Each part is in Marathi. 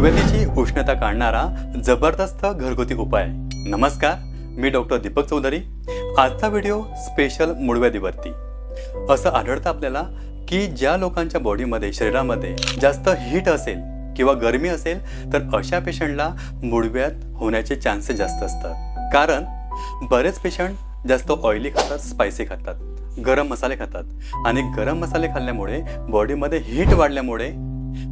मुळव्याधीची उष्णता काढणारा जबरदस्त घरगुती उपाय. नमस्कार मी डॉक्टर दीपक चौधरी. आजचा व्हिडिओ स्पेशल मुळव्याधीवरती. असं आढळतं आपल्याला की ज्या लोकांच्या बॉडीमध्ये शरीरामध्ये जास्त हीट असेल किंवा गरमी असेल तर अशा पेशंटला मुळव्यात होण्याचे चान्सेस जास्त असतात. कारण बरेच पेशंट जास्त ऑइली खातात स्पायसी खातात गरम मसाले खातात. आणि गरम मसाले खाल्ल्यामुळे बॉडीमध्ये हीट वाढल्यामुळे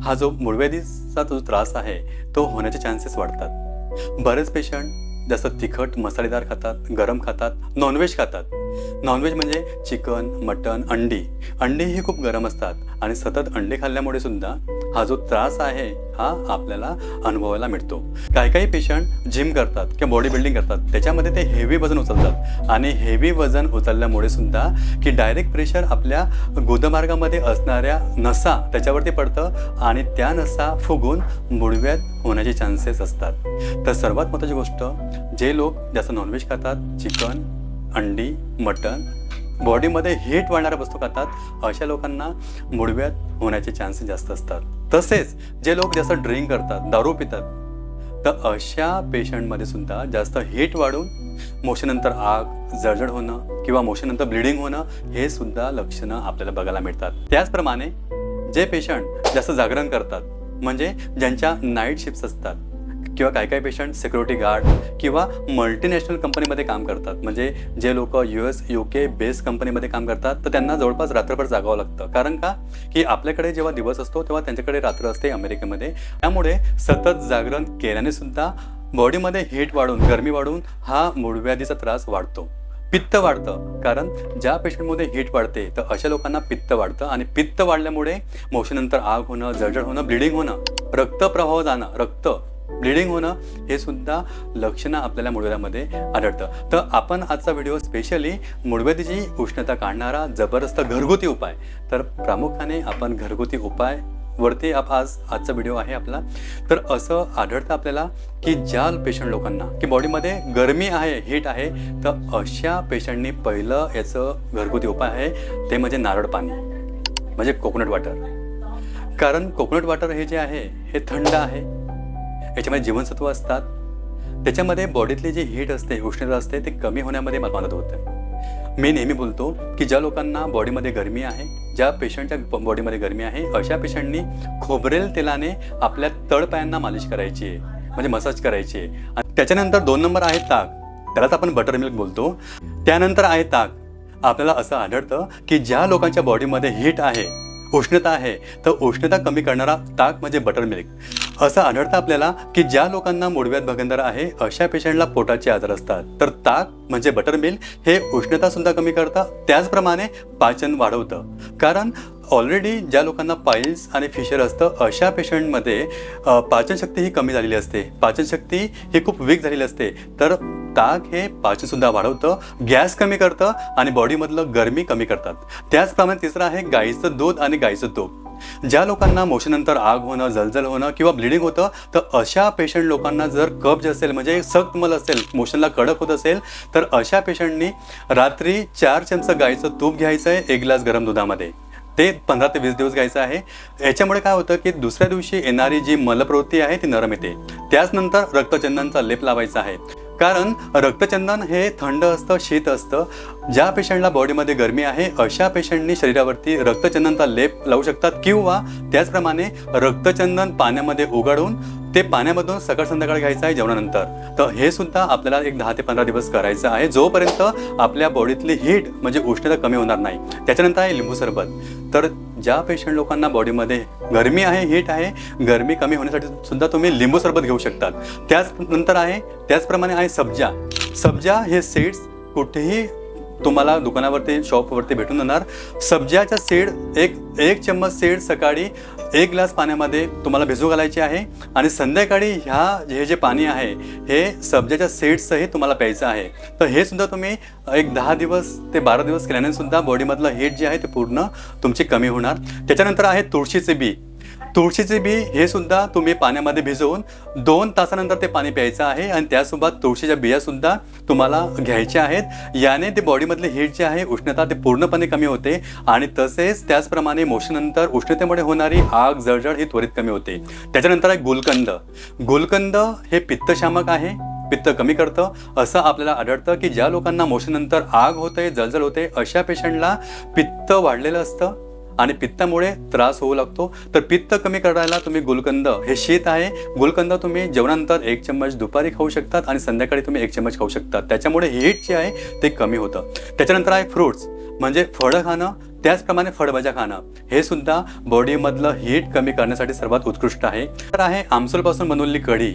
हा जो मुळव्याधीचा जो त्रास आहे तो होण्याचे चान्सेस वाढतात. बरेच पेशंट जसं तिखट मसालेदार खातात गरम खातात नॉनव्हेज खातात. नॉनव्हेज म्हणजे चिकन मटन अंडी. अंडी ही खूप गरम असतात आणि सतत अंडी खाल्ल्यामुळे सुद्धा हा जो त्रास आहे हा आपल्याला अनुभवायला मिळतो. काही काही पेशंट जिम करतात किंवा बॉडी बिल्डिंग करतात. त्याच्यामध्ये ते हेवी वजन उचलतात. आणि हेवी वजन उचलल्यामुळे सुद्धा की डायरेक्ट प्रेशर आपल्या गोदमार्गामध्ये असणाऱ्या नसा त्याच्यावरती पडतं आणि त्या नसा फुगून मुळव्याध होण्याचे चान्सेस असतात. तर सर्वात महत्त्वाची गोष्ट जे लोक जास्त नॉनव्हेज खातात चिकन अंडी मटण बॉडीमध्ये हीट वाढणाऱ्या वस्तू खातात अशा लोकांना मुडव्यात होण्याचे चान्सेस जास्त असतात. तसेच जे लोक जास्त ड्रिंक करतात दारू पितात तर अशा पेशंटमध्ये सुद्धा जास्त हीट वाढून मोशनंतर आग जळजळ होणं किंवा मोशनंतर ब्लिडिंग होणं हे सुद्धा लक्षणं आपल्याला बघायला मिळतात. त्याचप्रमाणे जे पेशंट जास्त जागरण करतात म्हणजे ज्यांच्या नाईट शिफ्ट असतात किंवा काही काही पेशंट सिक्युरिटी गार्ड किंवा मल्टीनॅशनल कंपनीमध्ये काम करतात. म्हणजे जे लोक U S U K based कंपनीमध्ये काम करतात तर त्यांना जवळपास रात्रभर जागावं लागतं. कारण का? की आपल्याकडे जेव्हा दिवस असतो तेव्हा त्यांच्याकडे रात्र असते अमेरिकेमध्ये. त्यामुळे सतत जागरण केल्याने सुद्धा बॉडीमध्ये हीट वाढून गरमी वाढून हा मूळव्याधीचा त्रास वाढतो. पित्त वाढतं. कारण ज्या पेशंटमध्ये हीट वाढते तर अशा लोकांना पित्त वाढतं आणि पित्त वाढल्यामुळे मोशनंतर आग होणं जळजळ होणं ब्लिडिंग होणं रक्तप्रवाह जाणं रक्त ब्लिडिंग होणं हे सुद्धा लक्षणं आपल्याला मुळव्याधामध्ये आढळतं. तर आपण आजचा व्हिडिओ स्पेशली मुळव्याधीची उष्णता काढणारा जबरदस्त घरगुती उपाय. तर प्रामुख्याने आपण घरगुती उपाय वरती आप आज आजचा व्हिडिओ आहे आपला. तर असं आढळतं आपल्याला की ज्या पेशंट लोकांना की बॉडीमध्ये गरमी आहे हीट आहे तर अशा पेशंटनी पहिलं याचं घरगुती उपाय आहे ते म्हणजे नारळ पाणी. म्हणजे कोकोनट वॉटर कारण कोकोनट वॉटर हे जे आहे हे थंड आहे. याच्यामध्ये जीवनसत्व असतात. त्याच्यामध्ये बॉडीतले जे हीट असते उष्णता असते ते कमी होण्यामध्ये मला मदत होते. मी नेहमी बोलतो की ज्या लोकांना बॉडीमध्ये गरमी आहे ज्या पेशंटच्या बॉडीमध्ये गरमी आहे अशा पेशंटनी खोबरेल तेलाने आपल्या तळपायांना मालिश करायची आहे म्हणजे मसाज करायची. आहे आणि त्याच्यानंतर दोन नंबर आहे ताक. त्यालाच आपण बटर मिल्क बोलतो. त्यानंतर आहे ताक. आपल्याला असं आढळतं की ज्या लोकांच्या बॉडीमध्ये हीट आहे उष्णता आहे तर उष्णता कमी करणारा ताक म्हणजे बटर मिल्क असं आढळतं आपल्याला की ज्या लोकांना मुडव्यात भगंदर आहे अशा पेशंटला पोटाचे आजार असतात. तर ताक म्हणजे बटर मिल्क हे उष्णता सुद्धा कमी करतं. त्याचप्रमाणे पाचन वाढवतं. कारण ऑलरेडी ज्या लोकांना पाईल्स आणि फिशर असतं अशा पेशंटमध्ये पाचनशक्ती ही कमी झालेली असते. पाचनशक्ती ही खूप वीक झालेली असते. तर ताक हे पाचनसुद्धा वाढवतं गॅस कमी करतं आणि बॉडीमधलं गरमी कमी करतात. त्याचप्रमाणे तिसरं आहे गाईचं दूध आणि गाईचं तूप. ज्या लोकांना मोशनंतर आग होणं जलजल होणं किंवा ब्लिडिंग होतं तर अशा पेशंट लोकांना जर कब्ज असेल म्हणजे सक्त मल असेल मोशनला कडक होत असेल तर अशा पेशंटनी रात्री चार चमचा गाईचं तूप घ्यायचं आहे एक ग्लास गरम दुधामध्ये. ते पंधरा ते वीस दिवस घ्यायचं आहे. याच्यामुळे काय होतं की दुसऱ्या दिवशी येणारी जी मलप्रवृत्ती आहे ती नरम येते. त्याचनंतर रक्तचंदनचा लेप लावायचा आहे. कारण रक्तचंदन हे थंड असतं शीत असतं. ज्या पेशंटला बॉडीमध्ये गरमी आहे अशा पेशंटनी शरीरावरती रक्तचंदनचा लेप लावू शकतात किंवा त्याचप्रमाणे रक्तचंदन पाण्यामध्ये उघडून ते पाण्यामधून सकाळ संध्याकाळ घ्यायचं आहे जेवणानंतर. तर हे सुद्धा आपल्याला एक दहा ते पंधरा दिवस करायचं आहे. जोपर्यंत आपल्या बॉडीतली हीट म्हणजे उष्णता कमी होणार नाही त्याच्यानंतर आहे लिंबू सरबत. तर ज्या पेशंट लोकांना बॉडीमध्ये गरमी आहे हीट आहे गरमी कमी होण्यासाठी सुद्धा तुम्ही लिंबू सरबत घेऊ शकतात. त्याच नंतर आहे त्याचप्रमाणे आहे सब्जा. सब्जा हे सीड्स कुठेही तुम्हाला दुकानावरती शॉपवरती भेटून जाणार. सब्जाच्या सीड एक एक चम्मच सीड सकाळी एक ग्लास पाण्यामध्ये तुम्हाला भिजू घालायचे आहे आणि संध्याकाळी ह्या हे जे पाणी आहे हे सब्जाच्या सीड्ससही तुम्हाला प्यायचं आहे. तर हे सुद्धा तुम्ही एक दहा दिवस ते बारा दिवस केल्याने सुद्धा बॉडीमधलं हीट जे आहे ते पूर्ण तुमची कमी होणार. त्याच्यानंतर आहे तुळशीचे बी. तुळशीचे बी हे सुद्धा तुम्ही पाण्यामध्ये भिजवून दोन तासानंतर ते पाणी प्यायचं आहे आणि त्यासोबत तुळशीच्या बिया सुद्धा तुम्हाला घ्यायच्या आहेत. याने ते बॉडीमधले हीट जे आहे उष्णता ते पूर्णपणे कमी होते आणि तसेच त्याचप्रमाणे मोशनंतर उष्णतेमुळे होणारी आग जळजळ ही त्वरित कमी होते. त्याच्यानंतर आहे गुलकंद. गुलकंद हे पित्तशामक आहे पित्त कमी करतं. असं आपल्याला आढळतं की ज्या लोकांना मोशनंतर आग होते जळजळ होते अशा पेशंटला पित्त वाढलेलं असतं. आणि पित्तामुळे त्रास होऊ लागतो. तर पित्त कमी करायला तुम्ही गुलकंद हे शीत आहे. गुलकंद तुम्ही जेवणानंतर एक चम्मच दुपारी खाऊ शकतात आणि संध्याकाळी तुम्ही एक चम्मच खाऊ शकतात. त्याच्यामुळे हीट जे आहे ते कमी होतं. त्याच्यानंतर आहे फ्रुट्स म्हणजे फळं खाणं त्याचप्रमाणे फळभाज्या खाणं. हे सुद्धा बॉडीमधलं हीट कमी करण्यासाठी सर्वात उत्कृष्ट आहे. तर आहे आमसूलपासून बनवलेली कढी.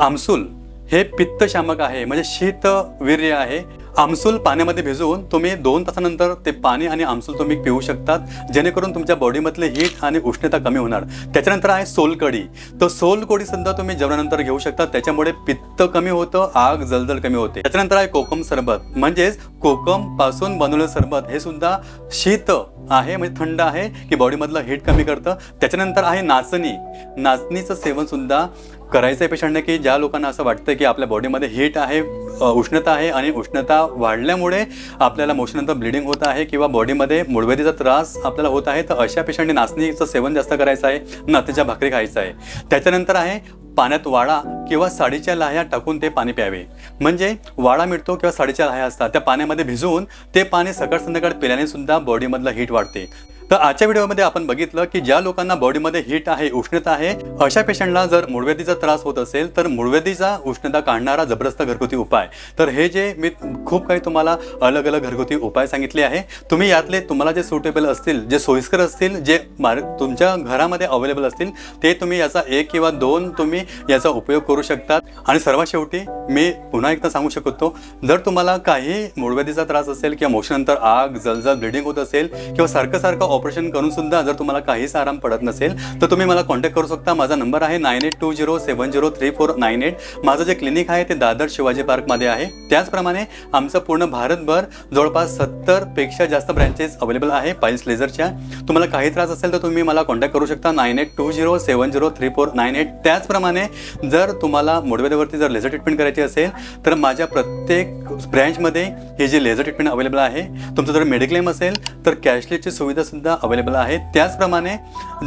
आमसूल हे पित्तशामक आहे म्हणजे शीत वीर्य आहे. आमसूल पाण्यामध्ये भिजवून तुम्ही दोन तासानंतर ते पाणी आणि आमसूल तुम्ही पिऊ शकतात. जेणेकरून तुमच्या बॉडीमधले हीट आणि उष्णता कमी होणार. त्याच्यानंतर आहे सोलकढी. तर सोलकढी सुद्धा तुम्ही जेवणानंतर घेऊ शकता. त्याच्यामुळे पित्त कमी होतं आग जलजल कमी होते. त्याच्यानंतर आहे कोकम सरबत. म्हणजेच कोकमपासून बनवलेलं सरबत हे सुद्धा शीत आहे म्हणजे थंड आहे की बॉडीमधलं हीट कमी करतं. त्याच्यानंतर आहे नाचणी. नाचणीचं सेवन सुद्धा करायचं आहे पेशंटने की ज्या लोकांना असं वाटतं की आपल्या बॉडीमध्ये हीट आहे उष्णता आहे आणि उष्णता वाढल्यामुळे आपल्याला मोशनंतर ब्लिडिंग होत आहे किंवा बॉडीमध्ये मुळव्याधीचा त्रास आपल्याला होत आहे. तर अशा पेशंटने नाचणीचं सेवन जास्त करायचं आहे नाचणीच्या भाकरी खायचं आहे. त्याच्यानंतर आहे पाण्यात वाळा किंवा साडीच्या लाह्या टाकून ते पाणी प्यावे. म्हणजे वाळा मिळतो किंवा साडीच्या लाह्या असतात त्या पाण्यामध्ये भिजवून ते पाणी सकाळ संध्याकाळ पिल्याने सुद्धा बॉडीमधलं हीट वाढते. तर आजच्या व्हिडिओमध्ये आपण बघितलं की ज्या लोकांना बॉडीमध्ये हीट आहे उष्णता आहे अशा पेशंटला जर मुळव्याधीचा त्रास होत असेल तर मुळव्याधीचा उष्णता काढणारा जबरदस्त घरगुती उपाय. तर हे जे मी खूप काही तुम्हाला अलग अलग घरगुती उपाय सांगितले आहे. तुम्ही यातले तुम्हाला जे सुटेबल असतील जे सोयीस्कर असतील जे मार तुमच्या घरामध्ये अवेलेबल असतील ते तुम्ही याचा एक किंवा दोन तुम्ही याचा उपयोग करू शकतात. आणि सर्वात शेवटी मी पुन्हा एकदा सांगू शकतो जर तुम्हाला काही मुळव्याधीचा त्रास असेल किंवा मोशनंतर आग जलजल ब्लिडिंग होत असेल किंवा सारखं सारखं ऑपरेशन करून सुद्धा जर तुम्हाला काहीच आराम पडत नसेल तर तुम्ही मला कॉन्टॅक्ट करू शकता. माझा नंबर आहे nine eight two zero seven zero three four nine eight. माझं जे क्लिनिक आहे ते दादर शिवाजी पार्कमध्ये आहे. त्याचप्रमाणे आमचं पूर्ण भारतभर जवळपास सत्तरपेक्षा जास्त ब्रँचेस अवेलेबल आहे पाईल्स लेझरच्या तुम्हाला काही त्रास असेल तर तुम्ही मला कॉन्टॅक्ट करू शकता. Nine eight two zero seven zero three four nine eight. त्याचप्रमाणे जर तुम्हाला मोडवेदवरती जर लेझर ट्रीटमेंट करायची असेल तर माझ्या प्रत्येक ब्रँचमध्ये हे जे लेझर ट्रीटमेंट अवेलेबल आहे तुमचं जर मेडिक्लेम असेल तर कॅशलेसची सुविधासुद्धा अवेलेबल आहे त्याचप्रमाणे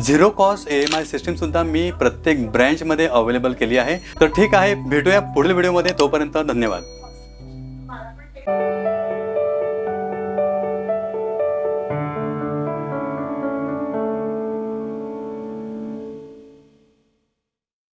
zero cost E M I सिस्टीमसुद्धा मी प्रत्येक ब्रँचमध्ये अवेलेबल केली आहे. तर ठीक आहे भेटूया पुढील व्हिडिओमध्ये तोपर्यंत धन्यवाद.